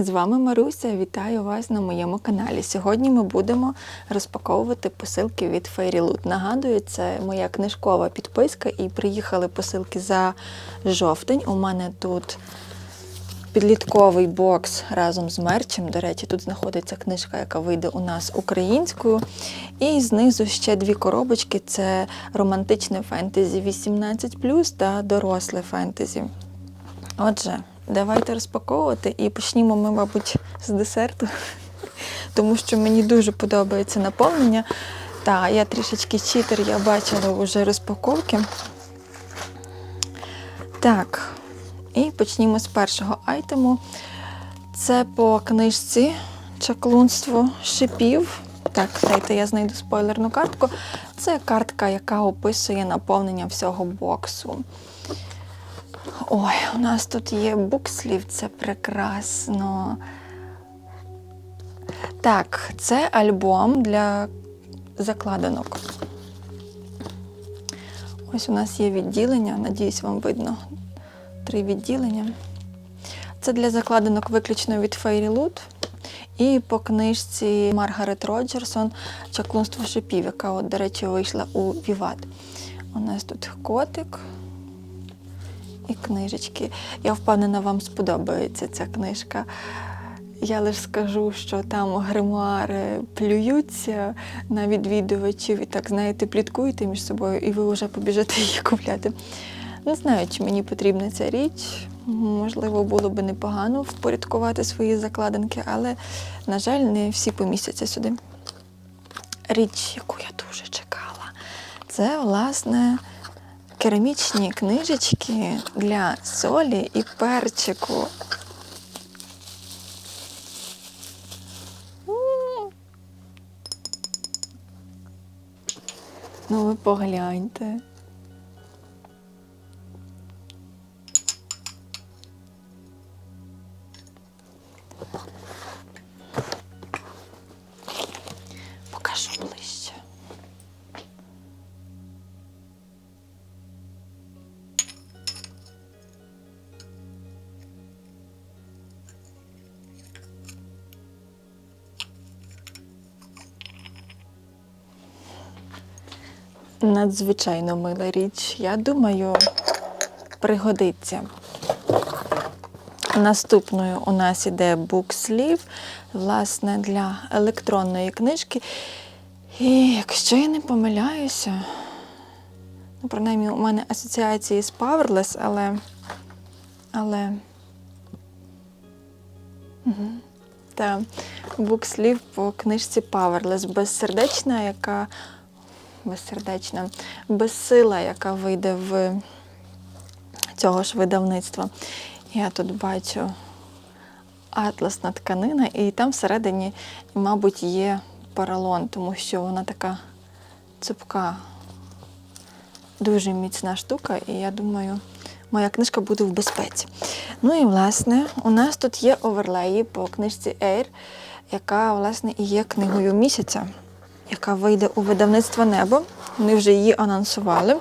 З вами Маруся, вітаю вас на моєму каналі. Сьогодні ми будемо розпаковувати посилки від Fairy Нагадую, це моя книжкова підписка і приїхали посилки за жовтень. У мене тут підлітковий бокс разом з мерчем. До речі, тут знаходиться книжка, яка вийде у нас українською. І знизу ще дві коробочки: це романтичне фентезі 18 та доросле фентезі. Отже, давайте розпаковувати і почнімо ми, мабуть, з десерту, тому що мені дуже подобається наповнення. Та, я трішечки читер, я бачила вже розпаковки. Так, і почнімо з першого айтему. Це по книжці Чаклунство шипів. Так, дайте я знайду спойлерну картку. Це картка, яка описує наповнення всього боксу. Ой, у нас тут є букслів, це прекрасно. Так, це альбом для закладинок. Ось у нас є відділення, надіюсь, вам видно. Три відділення. Це для закладинок виключно від Fairy Loot. І по книжці Маргарет Роджерсон Чаклунство шипів, яка, от, до речі, вийшла у Віват. У нас тут котик і книжечки. Я впевнена, вам сподобається ця книжка. Я лише скажу, що там гримуари плюються на відвідувачів і так, знаєте, пліткуєте між собою, і ви вже побіжите її купляти. Не знаю, чи мені потрібна ця річ. Можливо, було б непогано впорядкувати свої закладинки, але, на жаль, не всі помістяться сюди. Річ, яку я дуже чекала, це, власне, керамічні книжечки для солі і перчику. Ну, ви погляньте. Надзвичайно мила річ. Я думаю, пригодиться. Наступною у нас іде букслів, власне, для електронної книжки. І якщо я не помиляюся, ну, принаймні, у мене асоціації з Powerless, але. але. Угу. Та букслів по книжці Powerless, безсердечна, яка безсердечна, безсила, яка вийде в цього ж видавництва. Я тут бачу атласна тканина, і там всередині, мабуть, є поролон, тому що вона така цупка, дуже міцна штука, і я думаю, моя книжка буде в безпеці. Ну і власне, у нас тут є оверлеї по книжці Air, яка, власне, і є книгою місяця, яка вийде у видавництво Небо. Вони вже її анонсували.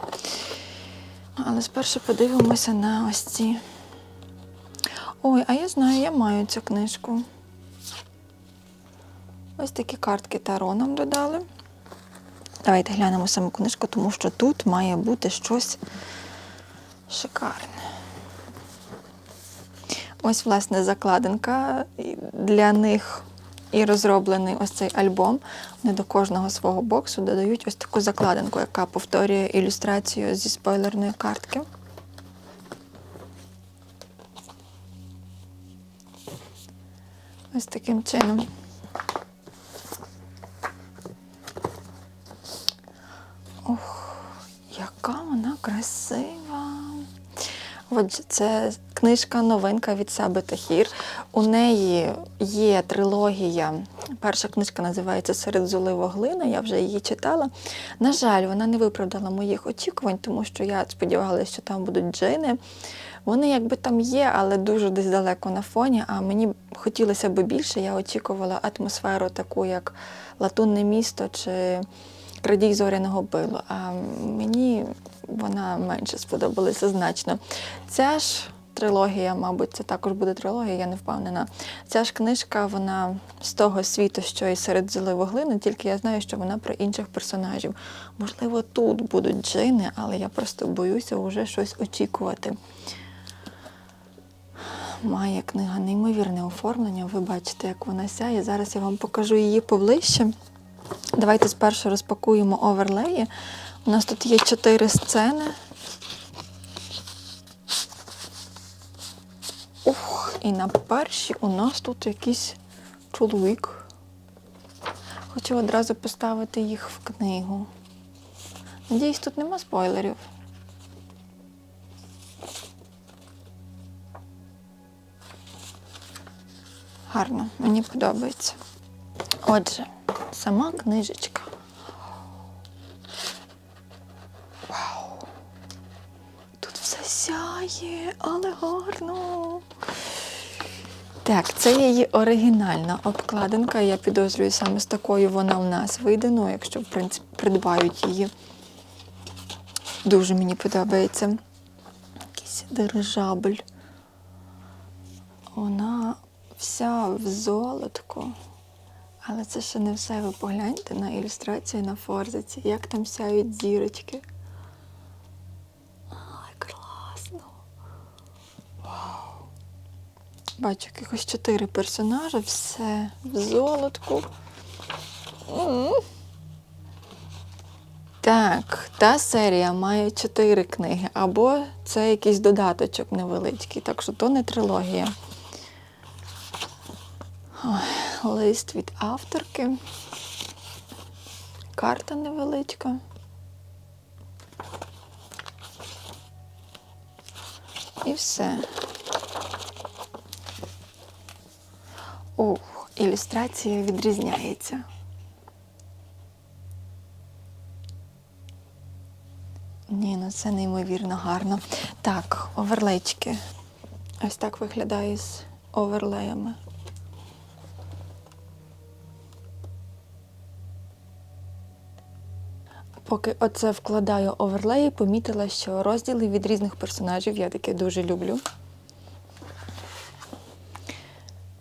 Але спершу подивимося на ось ці. Ой, а я знаю, я маю цю книжку. Ось такі картки Таро нам додали. Давайте глянемо саму книжку, тому що тут має бути щось шикарне. Ось, власне, закладинка для них і розроблений ось цей альбом. Вони до кожного свого боксу додають ось таку закладинку, яка повторює ілюстрацію зі спойлерної картки. Ось таким чином. Ох, яка вона красива. Отже, це книжка новинка від Саби Тахір. У неї є трилогія. Перша книжка називається Серед золи воглина. Я вже її читала. На жаль, вона не виправдала моїх очікувань, тому що я сподівалася, що там будуть джини. Вони якби там є, але дуже десь далеко на фоні. А мені хотілося б більше. Я очікувала атмосферу таку, як Латунне місто чи Крадій зоряного билу. А мені вона менше сподобалася значно. Ця ж трилогія, мабуть, це також буде трилогія, я не впевнена. Ця ж книжка, вона з того світу, що і серед зливу глини, тільки я знаю, що вона про інших персонажів. Можливо, тут будуть джини, але я просто боюся вже щось очікувати. Має книга неймовірне оформлення. Ви бачите, як вона сяє. Зараз я вам покажу її поближче. Давайте спершу розпакуємо оверлеї. У нас тут є чотири сцени. Ух, і на першій у нас тут якийсь чоловік. Хочу одразу поставити їх в книгу. Надіюсь, тут нема спойлерів. Гарно, мені подобається. Отже, сама книжечка. Вау! Тут все сяє, але гарно. Так, це її оригінальна обкладинка. Я підозрюю, саме з такою вона в нас вийде. Ну, якщо, в принципі, придбають її. Дуже мені подобається. Якийсь дирижабль. Вона вся в золотку. Але це ще не все. Ви погляньте на ілюстрацію на форзиці, як там сяють зірочки. Бачу якихось чотири персонажі, все в золотку. Так, та серія має чотири книги, або це якийсь додаточок невеличкий, так що то не трилогія. Ой, лист від авторки. Карта невеличка. І все. Ух, ілюстрація відрізняється. Ні, ну це неймовірно гарно. Так, оверлейчики. Ось так виглядає з оверлеями. Поки оце вкладаю оверлеї, помітила, що розділи від різних персонажів я таке дуже люблю.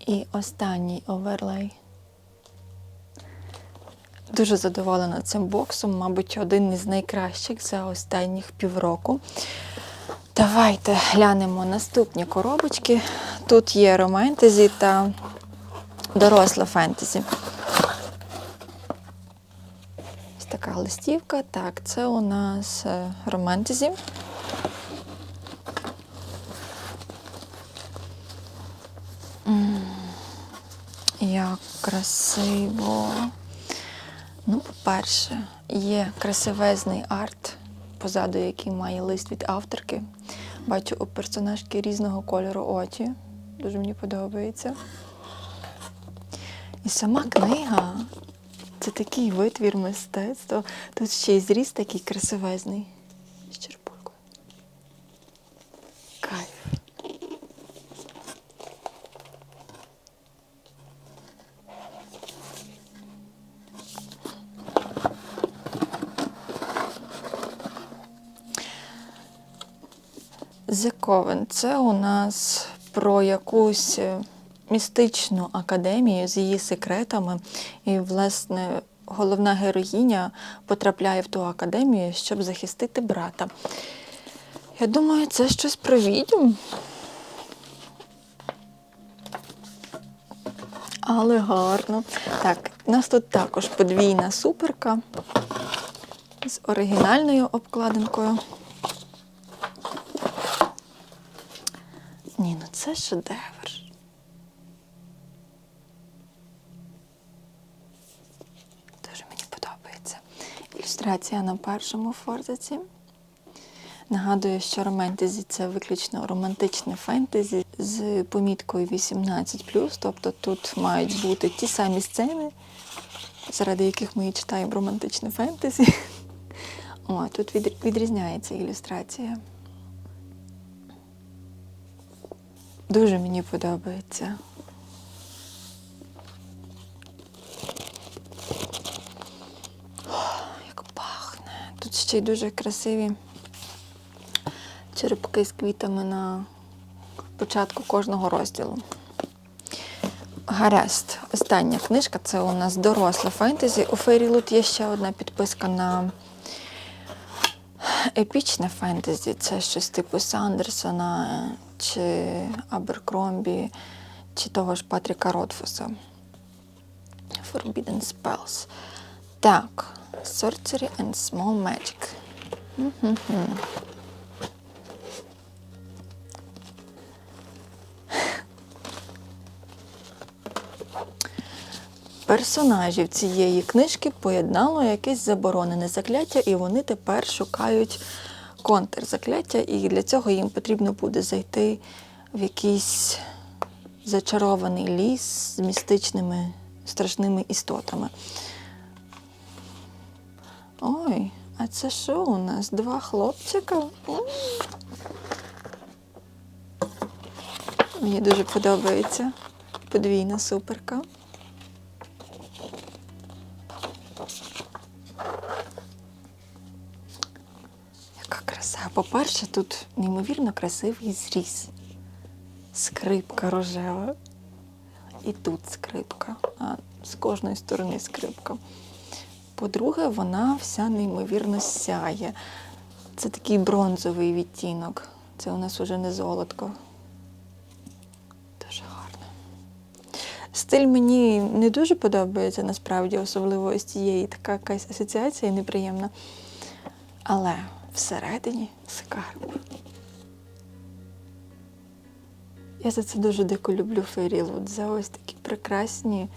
І останній оверлей. Дуже задоволена цим боксом, мабуть, один із найкращих за останніх півроку. Давайте глянемо наступні коробочки. Тут є романтезі та доросле фентезі. Ось така листівка. Так, це у нас е, романтезі. М, Як красиво. Ну, по-перше, є красивезний арт, позаду який має лист від авторки. Бачу у персонажки різного кольору очі. Дуже мені подобається. І сама книга це такий витвір мистецтва. Тут ще й зріст такий красивезний. The Coven – це у нас про якусь е, містичну академію з її секретами. І, власне, головна героїня потрапляє в ту академію, щоб захистити брата. Я думаю, це щось про відьм. Але гарно. Так, у нас тут також подвійна суперка з оригінальною обкладинкою. Ні, ну це шедевр. Дуже мені подобається. Ілюстрація на першому форзаці. Нагадую, що романтезі це виключно романтичне фентезі з поміткою 18, тобто тут мають бути ті самі сцени, заради яких ми і читаємо романтичне фентезі. О, тут відрізняється ілюстрація. Дуже мені подобається. Як пахне. Тут ще й дуже красиві черепки з квітами на початку кожного розділу. Гаразд. Остання книжка це у нас доросле фентезі. У Фейрілут є ще одна підписка на епічне фентезі. Це щось типу Сандерсона чи Аберкромбі, чи того ж Патріка Ротфуса. Forbidden Spells. Так, Sorcery and Small Magic. Персонажів цієї книжки поєднало якесь заборонене закляття, і вони тепер шукають контрзакляття, і для цього їм потрібно буде зайти в якийсь зачарований ліс з містичними страшними істотами. Ой, а це що у нас? Два хлопчика? Мені дуже подобається подвійна суперка. По-перше, тут неймовірно красивий зріз. Скрипка рожева. І тут скрипка, а з кожної сторони скрипка. По-друге, вона вся неймовірно сяє. Це такий бронзовий відтінок. Це у нас уже не золотко. Дуже гарно. Стиль мені не дуже подобається насправді, особливо ось цієї така якась асоціація неприємна. Але всередині скарб. Я за це дуже дико люблю Фейрілуд. За ось такі прекрасні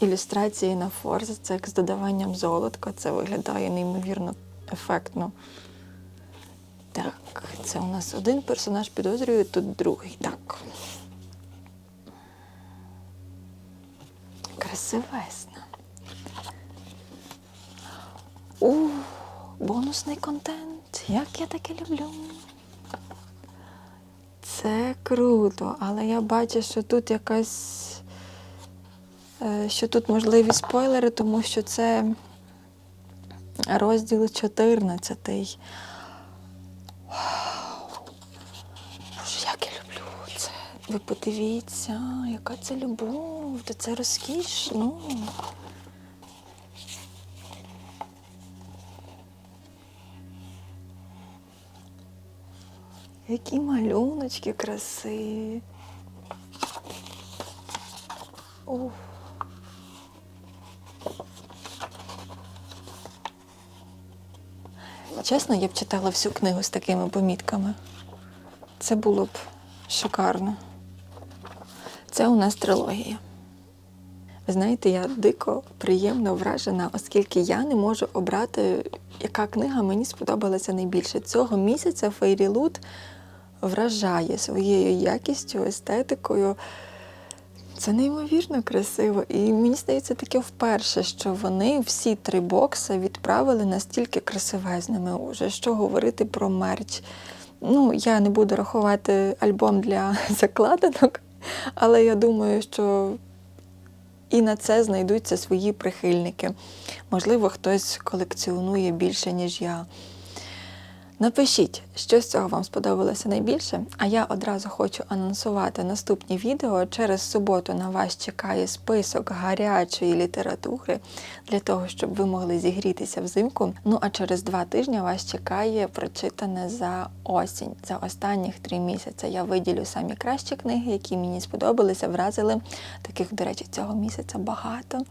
ілюстрації на форзі. Це як з додаванням золотка. Це виглядає неймовірно ефектно. Так, це у нас один персонаж підозрює, тут другий. Так. Красивесна. У, бонусний контент. Як я таке люблю. Це круто, але я бачу, що тут якась. е, що тут можливі спойлери, тому що це розділ 14. Боже, як я люблю це. Ви подивіться, яка це любов, це розкіш. Ну. Які малюночки красиві. Ух. Чесно, я б читала всю книгу з такими помітками. Це було б шикарно. Це у нас трилогія. Ви знаєте, я дико приємно вражена, оскільки я не можу обрати, яка книга мені сподобалася найбільше. Цього місяця Фейрілут вражає своєю якістю, естетикою. Це неймовірно красиво. І мені здається, таке вперше, що вони всі три бокси відправили настільки красивезними уже. Що говорити про мерч. Ну, я не буду рахувати альбом для закладинок, але я думаю, що і на це знайдуться свої прихильники. Можливо, хтось колекціонує більше, ніж я. Напишіть, що з цього вам сподобалося найбільше, а я одразу хочу анонсувати наступні відео. Через суботу на вас чекає список гарячої літератури для того, щоб ви могли зігрітися взимку. Ну а через два тижні вас чекає прочитане за осінь, за останніх три місяці. Я виділю самі кращі книги, які мені сподобалися, вразили. Таких, до речі, цього місяця багато.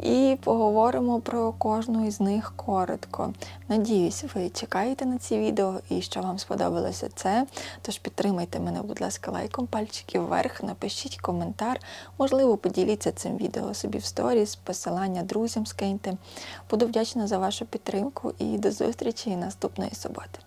І поговоримо про кожну із них коротко. Надіюсь, ви чекаєте на ці відео і що вам сподобалося це. Тож підтримайте мене, будь ласка, лайком, пальчики вверх, напишіть коментар. Можливо, поділіться цим відео собі в сторіс, посилання друзям скиньте. Буду вдячна за вашу підтримку і до зустрічі наступної суботи.